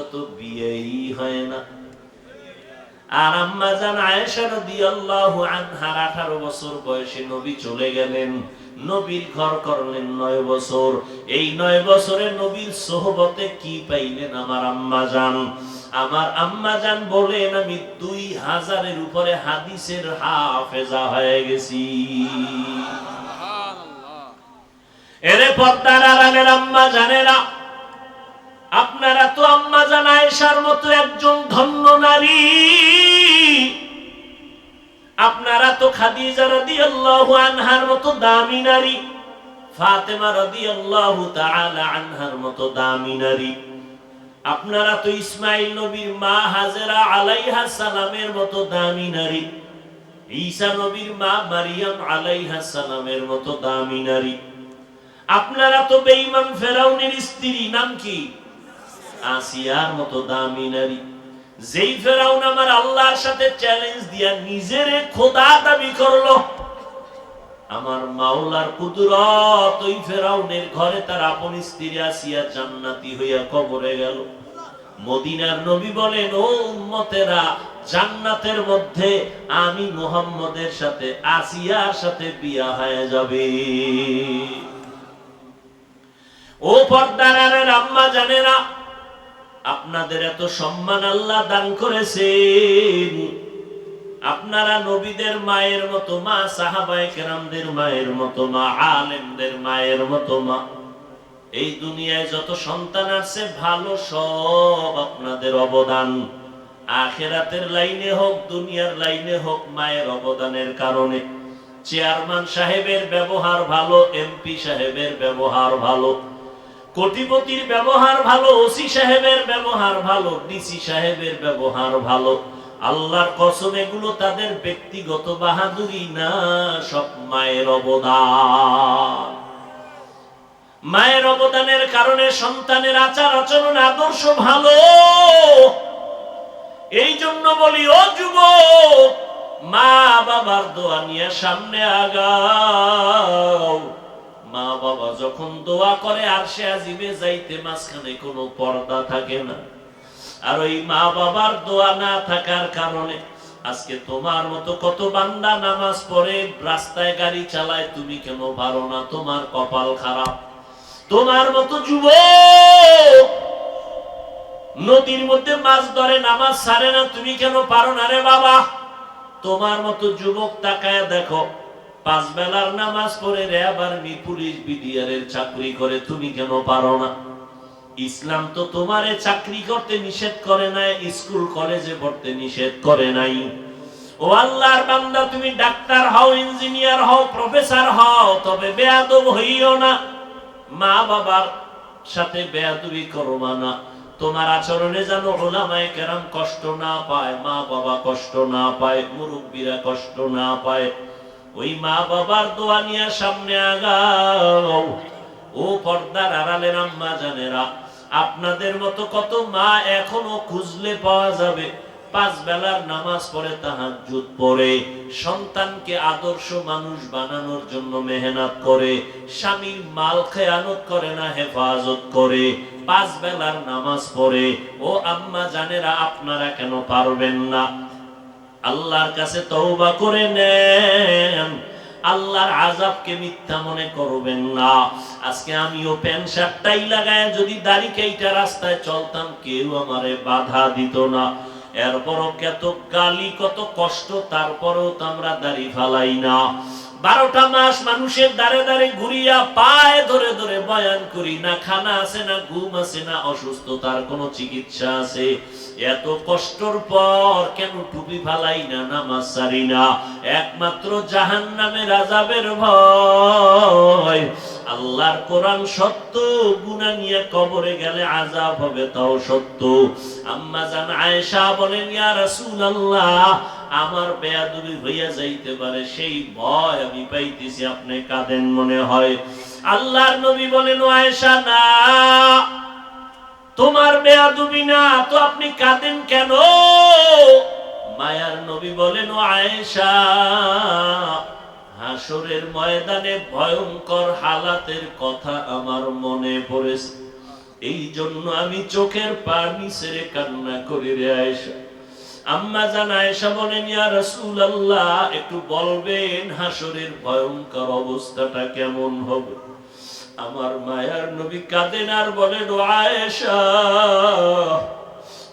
বছরে তো বিয়েই হয় না। আর আম্মা জান আয়েশা রাদিয়াল্লাহু আনহার 18 বছর বয়সে নবী চলে গেলেন। নবীর ঘর করলেন নয় বছর। এই নয় বছরে নবীর সোহবতে কি পাইলেন আমার আম্মা জান আমার আম্মা জান বলেন আমি দুই হাজারের উপরে হাদিসের হাফেজা হয়ে গেছি। এরে পর্দার আড়ালের আম্মা জানেরা আপনারা তো আম্মা জান আয়েশার মতো একজন ধন্য নারী। আপনারা তো খাদিজা রাদিয়াল্লাহু আনহার মতো দামি নারী। ফাতেমা রাদিয়াল্লাহু তাআলা আনহার মতো দামি নারী। আপনারা তো ইসমাইল নবীর মা হাজেরা আলাইহা সালামের মতো দামি নারী। ঈসা নবীর মা মারিয়াম আলাইহা সালামের মতো দামি নারী। আপনারা তো বেঈমান ফেরাউনের স্ত্রী, নাম কি? আসিয়ার মতো দামি নারী। যেই ফেরাউন আমার আল্লাহর সাথে চ্যালেঞ্জ দিয়া নিজের খোদা দাবি করল, আমার মাওলার কুদরত ওই ফেরাউনের ঘরে তার আপন স্ত্রী আসিয়া জান্নাতি হইয়া কবরে গেল। মদিনার নবী বলেন, ও উম্মতেরা, জান্নাতের মধ্যে আমি মুহাম্মদের সাথে, আসিয়ার সাথে বিয়া হয়ে যাবে। ও পর্দারের আম্মা জানেরা আপনাদের এত সম্মান আল্লাহ দান করেছেন। আপনারা নবীদের মায়ের মতো মা, সাহাবায়ে কেরামদের মায়ের মতো মা, আলেমদের মায়ের মতো মা। এই দুনিয়ায় যত সন্তান আছে, ভালো সব আপনাদের অবদান। আখেরাতের লাইনে হোক, দুনিয়ার লাইনে হোক, মায়ের অবদানের কারণে। চেয়ারম্যান সাহেবের ব্যবহার ভালো, এমপি সাহেবের ব্যবহার ভালো। কোটিপতির ব্যবহার ভালো, ওসি সাহেবের ব্যবহার ভালো, ডিসি সাহেবের ব্যবহার ভালো। আল্লাহর কসম, এগুলো তাদের ব্যক্তিগত বাহাদুরি না, সব মায়ের অবদান। মায়ের অবদানের কারণে সন্তানের আচার আচরণ আদর্শ ভালো। এই জন্য বলি, ও যুবক মা বাবার দোয়া নিয়ে সামনে আগাও। মা বাবা যখন দোয়া করে, আর সে আজিবে যাইতে মাঝখানে কোনো পর্দা থাকে না। আর ওই মা বাবার দোয়া না থাকার কারণে আজকে তোমার মতো কত বান্দা নামাজ পড়ে, রাস্তায় গাড়ি চালায়, তুমি কেন পারো না? তোমার কপাল খারাপ। তোমার মতো যুবক নদীর মধ্যে মাছ ধরে, নামাজ সারে না, তুমি কেন পারো না রে বাবা? তোমার মতো যুবক তাকায় দেখো পাঁচ বেলার নামাজ পড়ে র্যাব আর্মি পুলিশ বিডিআর চাকরি করে, তুমি কেন পারো না? ইসলাম তো তোমারে চাকরি করতে নিষেধ করে নাই, স্কুল, কলেজে পড়তে নিষেধ করে নাই। ও আল্লাহর বান্দা, তুমি ডাক্তার হও, ইঞ্জিনিয়ার হও, প্রফেসর হও, তবে বেয়াদব হইও না। মা বাবার সাথে বেয়াদবি করো না। তোমার আচরণে যেন ওলামায়ে কেরাম কষ্ট না পায়, মা বাবা কষ্ট না পায়, মুরব্বীরা কষ্ট না পায়। ওই মা বাবার দোয়া নিয়ে সামনে আগাও। ও পর্দার আড়ালের আম্মা জানেরা, আপনাদের মতো কত মা এখনও খুঁজলে পাওয়া যাবে। পাঁচ বেলার নামাজ পড়ে তাহাজ্জুদ পড়ে, সন্তানকে আদর্শ মানুষ বানানোর জন্য মেহনত করে, স্বামীর মাল খেয়ানত করে না, হেফাজত করে। পাঁচ বেলার নামাজ পড়ে, ও আম্মা জানেরা, আপনারা কেন পারবেন না? আল্লাহর কাছে তওবা করে নেন। আল্লাহর আজাবকে মিথ্যা মনে করবেন না। আজকে আমিও প্যান্ট শার্টটাই লাগায় যদি দাড়ি কেইটা রাস্তায় চলতাম, কেউ আমারে বাধা দিত না। এরপরও কত গালি, কত কষ্ট, তারপরেও তো আমরা দাড়ি ফালাই না। বারোটা মাস মানুষের দাঁড়ে দাঁড়ে ঘুরিয়া পায়ে ধরে ধরে বয়ান করি, না খানা আছে, না ঘুম আছে, না অসুস্থতার কোনো চিকিৎসা আছে। এত কষ্টর পর কেন টুপি ফালাই না, নামাজ সারি না? একমাত্র জাহান নামের আজাবের ভয়। আল্লাহর কোরআন সত্য গুনা নিয়ে কবরে গেলে আজাব হবে, তাও সত্য। আম্মা জান আয়েশা বলেন, ইয়া রাসূলুল্লাহ আমার বেয়াদুবি হইয়া যাইতে পারে, সেই ভয় আমি পাইতেছি, আপনি কাঁদেন মনে হয়। আল্লাহর নবী বলেন আয়েশা, না, তোমার বেয়াদবি না, তো আপনি কাঁদেন কেন? মায়ার নবী বলেন আয়েশা, হাসরের ময়দানে ভয়ঙ্কর হালাতের কথা আমার মনে পড়েছে। এই জন্য আমি চোখের পানি ছেড়ে কান্না করি রে আয়েশা। আম্মা জান আয়েশা বলেন একটু বলবেন হাসরের ভয়ঙ্কর অবস্থাটা কেমন হবে? আমার মায়ার নবী কাঁদেন আর আয়েশা,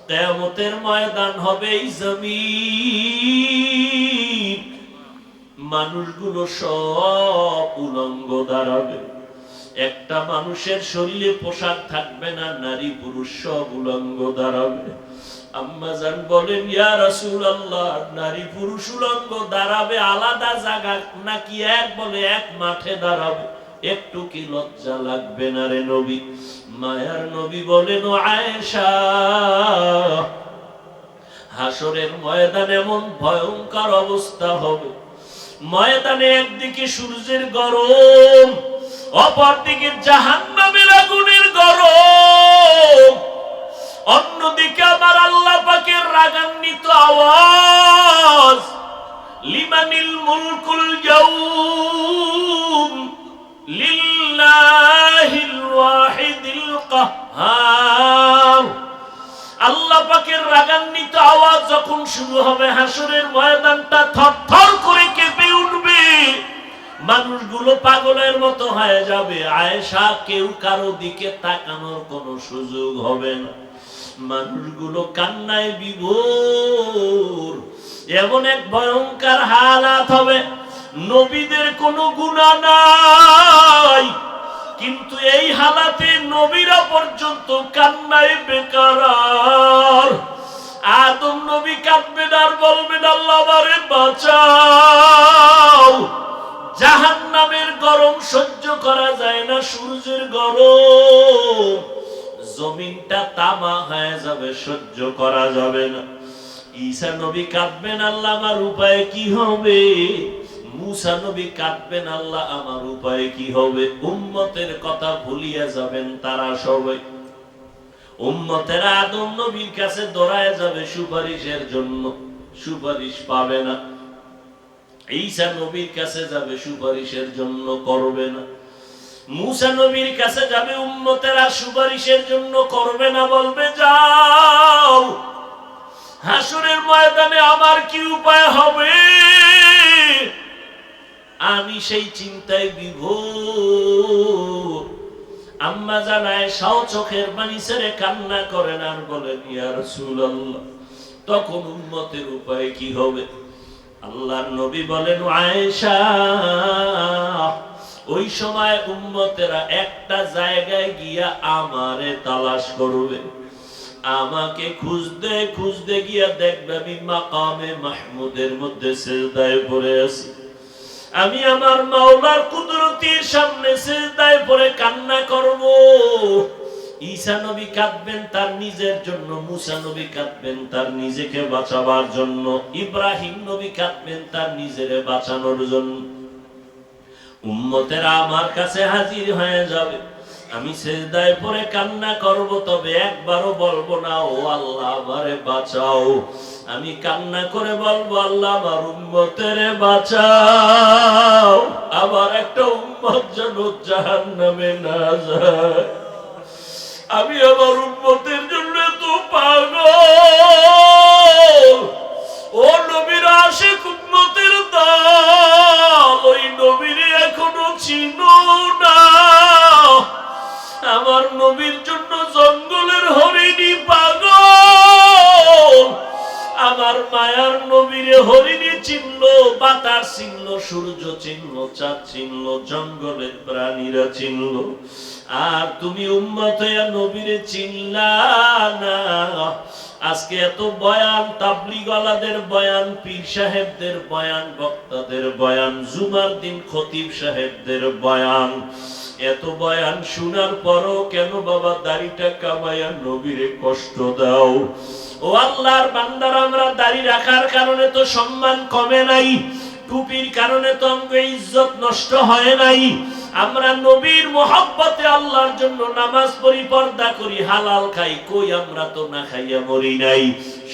কেয়ামতের ময়দান হবে জমিন। মানুষগুলো সব উলঙ্গ দাঁড়াবে। একটা মানুষের শরীরে পোশাক থাকবে না, নারী পুরুষ সব উলঙ্গ দাঁড়াবে। বলেন, ইয়া নারী পুরুষ উলঙ্গ দাঁড়াবে আলাদা জায়গা নাকি এক বলে এক মাঠে একটু কি লজ্জা লাগবে না রে নবী? মায়ার নবী বলেন আয়েশা, হাসরের ময়দান এমন ভয়ঙ্কর অবস্থা হবে। ময়দানে একদিকে সূর্যের গরম, অপরদিকে জাহান্নামের আগুনের গরম। অন্যদিকে আমার আল্লাহ পাকের রাগান্বিত আওয়াজ, লিমানিল মুলকুল জাউম লিল্লাহিল ওয়াহিদিল কাহ্হার আল্লাহ পাকের রাগান্বিত আওয়াজ যখন শুরু হবে, হাসরের ময়দানটা থরথর করে কেঁপে উঠবে। মানুষগুলো পাগলের মতো হয়ে যাবে। আয়েশা কেউ কারও দিকে তাকানোর কোনো সুযোগ হবে না। মানুষগুলো কান্নায় বিভোর। এমন এক ভয়ঙ্কর হালাত হবে, নবীদের কোনো গুণা নাই। কিন্তু এই হালাতে নবীরা পর্যন্ত কান্নায় বেকার। আদম নবী কাঁদবেন আর বলবেন, আল্লাহ বাঁচাও। জাহান নামের গরম সহ্য করা যায় না, সূর্যের গরম। জমিনটা তামা হয়ে যাবে, সহ্য করা যাবে না। ঈসা নবী কাঁদবেন, আল্লাহ আমার উপায় কি হবে? মুসা নবী কাঁদবেন, আল্লাহ আমার উপায় কি হবে? উম্মতের কথা ভুলিয়া যাবেন তারা সবাই। উম্মতের আদম নবীর কাছে দৌড়ায় যাবে সুপারিশের জন্য। সুপারিশ পাবে না। ঈসা নবীর কাছে যাবে, সুপারিশের জন্য করবে না। মুসা নবীর কাছে যাবে উম্মতেরা সুপারিশের জন্য করবে না বলবে, যাও। হাসুরের ময়দানে আমার কি উপায় হবে? আমি সেই চিন্তায় বিভোর। আম্মা জানায়, সাও চোখের পানি ছেড়ে কান্না করেন আর বলেন ইয়া রাসূলুল্লাহ, তখন উম্মতের উপায় কি হবে? আল্লাহর নবী বলেন, আয়েশা ওই সময় উম্মতেরা একটা জায়গায় গিয়া আমারে তালাশ করবে। আমাকে খুঁজতে খুঁজতে গিয়া দেখবে আমি মাকামে মাহমুদের মধ্যে সেজদায় পড়ে আছি। আমি আমার মাওলার কুদরতির সামনে সেজদায় পড়ে কান্না করব। ঈসা নবী কাঁদবেন তার নিজের জন্য, মুসা নবী কাঁদবেন তার নিজেকে বাঁচাবার জন্য, ইব্রাহিম নবী কাঁদবেন তার নিজেরে বাঁচানোর জন্য। উম্মতেরা আমার কাছে হাজির হয়ে যাবে। আমি সেজদায় পরে কান্না করব, তবে একবারও বলব না, ও আল্লাহ আমারে বাঁচাও। আমি কান্না করে বলব, আল্লাহ আমার উম্মতের বাঁচাও। আবার একটা উম্মত যেন জাহান নামে না যায়। আমি আমার উম্মতের জন্য তো পাগল। ও নবীর আশিক উম্মতের নবীর আমার নবীর জন্য জঙ্গলের হরিণী পাগল। আমার মায়ার নবীরে হরিণী চিনল বাতাস চিনল সূর্য চিনল চাঁদ চিনল জঙ্গলের প্রাণীরা চিনল আর তুমি উম্মত নবীরে চিনলা না। আজকে এত বয়ান তাবলিগলাদের বয়ান, পীর সাহেবদের বয়ান, বক্তাদের বয়ান, জুমার দিন খতিব সাহেবদের বয়ান। এত বয়ান শোনার পরও কেন বাবা দাড়িটা কামাইয়া নবীরে কষ্ট দাও? ও আল্লাহর বান্দার আমরা দাড়ি রাখার কারণে তো সম্মান কমে নাই, টুপির কারণে তো আমাকে ইজ্জত নষ্ট হয় নাই। আমরা নবীর মোহাব্বতে আল্লাহর জন্য নামাজ পড়ি, পর্দা করি, হালাল খাই, কই আমরা তো না খাইয়া মরি নাই?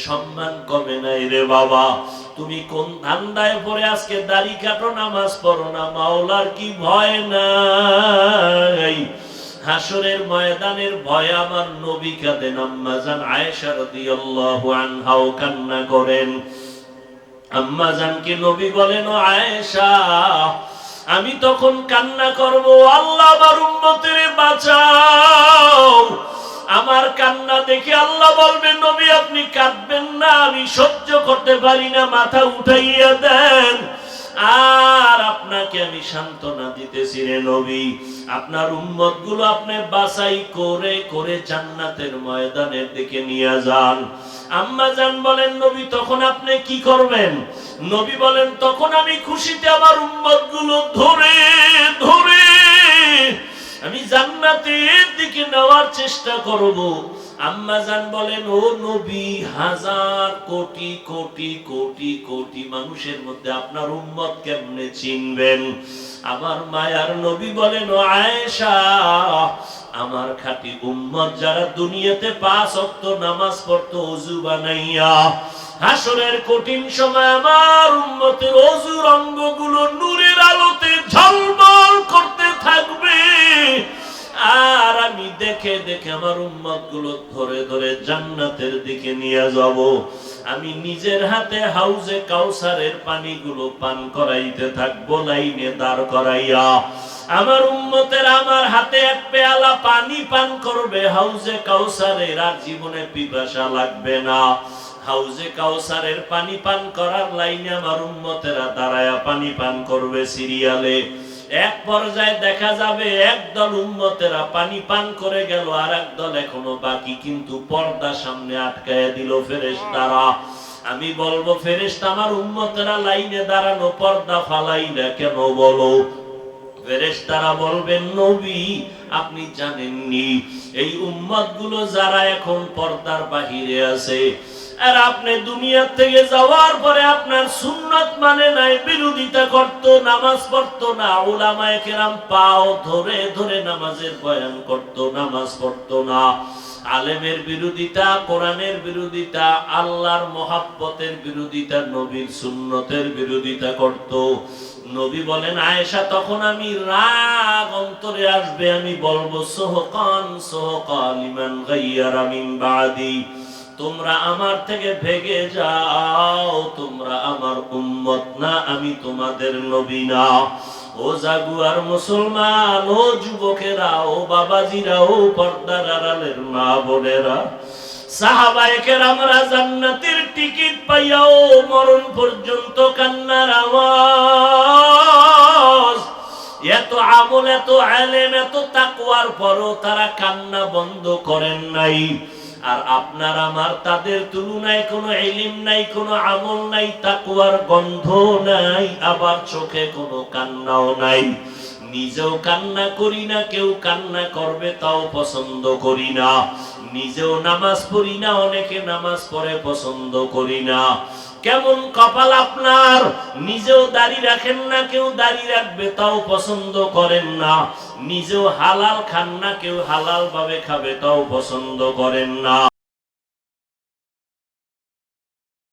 সম্মান কমে নাই রে বাবা। তুমি কোন ধান্দায় পরে আজকে দাড়ি কাটো, নামাজ পড়ো না, মাওলার কি ভয় নাই? হাসরের ময়দানের ভয় আমার নবী কাঁদেন আম্মাজান আয়েশা রাদিয়াল্লাহু আনহাও কান্না করেন। আম্মাজানকে নবী বলেন, ও আয়েশা আমি তখন কান্না করব, আল্লাহ আমার উন্নতির বাঁচাও। আমার কান্না দেখে আল্লাহ বলবেন, নবী, আপনি কাঁদবেন না, আমি সহ্য করতে পারি না, মাথা উঠাইয়া দেন। আর আপনাকে আমি সান্ত্বনা দিতেছি রে নবী। আপনার উম্মতগুলো আপনি বাছাই করে করে জান্নাতের ময়দানের দিকে নিয়ে যান। আম্মা জান বলেন, নবী, তখন আপনি কি করবেন? নবী বলেন, তখন আমি খুশিতে আমার উম্মতগুলো ধরে ধরে আমি জান্নাতের দিকে নেওয়ার চেষ্টা করব। আম্মা জান বলেন, ও নবী, হাজার কোটি কোটি কোটি কোটি মানুষের মধ্যে আপনার উম্মত কেমনে চিনবেন? আমার মায়ার নবী বলেন, ও আয়েশা, আমার খাঁটি উম্মত যারা দুনিয়াতে পাঁচ অক্ত নামাজ পড়তো অজু বানাইয়া হাসরের কঠিন সময় আমার উম্মতের অজুর অঙ্গগুলো নূরের আলোতে ঝলমল করতে থাকবে। আর আমি দেখে দেখে আমার উম্মতগুলো ধরে ধরে জান্নাতের দিকে নিয়ে যাব। আমি নিজের হাতে হাউজে কাউসারের পানিগুলো পান করাইতে থাকব, লাইনে দাঁড় করাইয়া। আমার উম্মতের আমার হাতে এক পেয়ালা পানি পান করবে, হাউজে কাউসারের আর জীবনে পিপাসা লাগবে না। হাউজে কাউসারের পানি পান করার লাইনে আমার উম্মতেরা দাঁড়ায়া পানি পান করবে সিরিয়ালে। এক পর্যায়ে দেখা যাবে একদল উম্মতেরা পানি পান করে গেল আর একদল এখনও বাকি, কিন্তু পর্দা সামনে আটকায় দিল ফেরেশতারা। আমি বলব, ফেরেশতা আমার উম্মতেরা লাইনে দাঁড়ানো, পর্দা ফালাই না কেন বলো? ফেরেশতারা বলবেন, নবী, আপনি জানেননি, এই উম্মত যারা এখন পর্দার বাহিরে আছে আর আপনি দুনিয়া থেকে যাওয়ার পরে আপনার সুন্নত মানে নাই, বিরোধিতা করত, নামাজ পড়তো না ওলামায়ে কেরাম পাও ধরে ধরে নামাজের বয়ান করত, নামাজ পড়তো না। আলেমের বিরোধিতা, কোরআনের বিরোধিতা, আল্লাহর মহাব্বতের বিরোধিতা, নবীর সুন্নতের বিরোধিতা করত। নবী বলেন, আয়েশা, তখন আমি রাগ অন্তরে আসবে, আমি বলব, সোহকান সোহকান ইমান গাইয়ারা মিন বাদি। তোমরা আমার থেকে ভেগে যাও, তোমরা আমার উম্মত না, আমি তোমাদের নবী না। ও জাগুয়ার মুসলমান, ও যুবকেরা, ও বাবাজিরা, ও পর্দার আড়ালের মা বোনেরা জান্নাতের টিকিট পাইয়াও মরণ পর্যন্ত কান্নার আওয়াজ। এত আমল, এত আলেম, এত তাকওয়ার পরও তারা কান্না বন্ধ করেন নাই। আর আপনার আমার, তাদের তুলনায় কোনো এলিম নাই, কোনো আমল নাই তাকুয়ার গন্ধ নাই, আবার চোখে কোনো কান্নাও নাই। নিজেও কান্না করি না, কেউ কান্না করবে তাও পছন্দ করি না। নিজেও নামাজ পড়ি না, অনেকে নামাজ পড়ে পছন্দ করি না। কেমন কপাল আপনার? নিজেও দাড়ি রাখেন না, কেউ দাড়ি রাখবে, তাও পছন্দ করেন না। নিজেও হালাল খান না, কেউ হালাল ভাবে খাবে, তাও পছন্দ করেন না।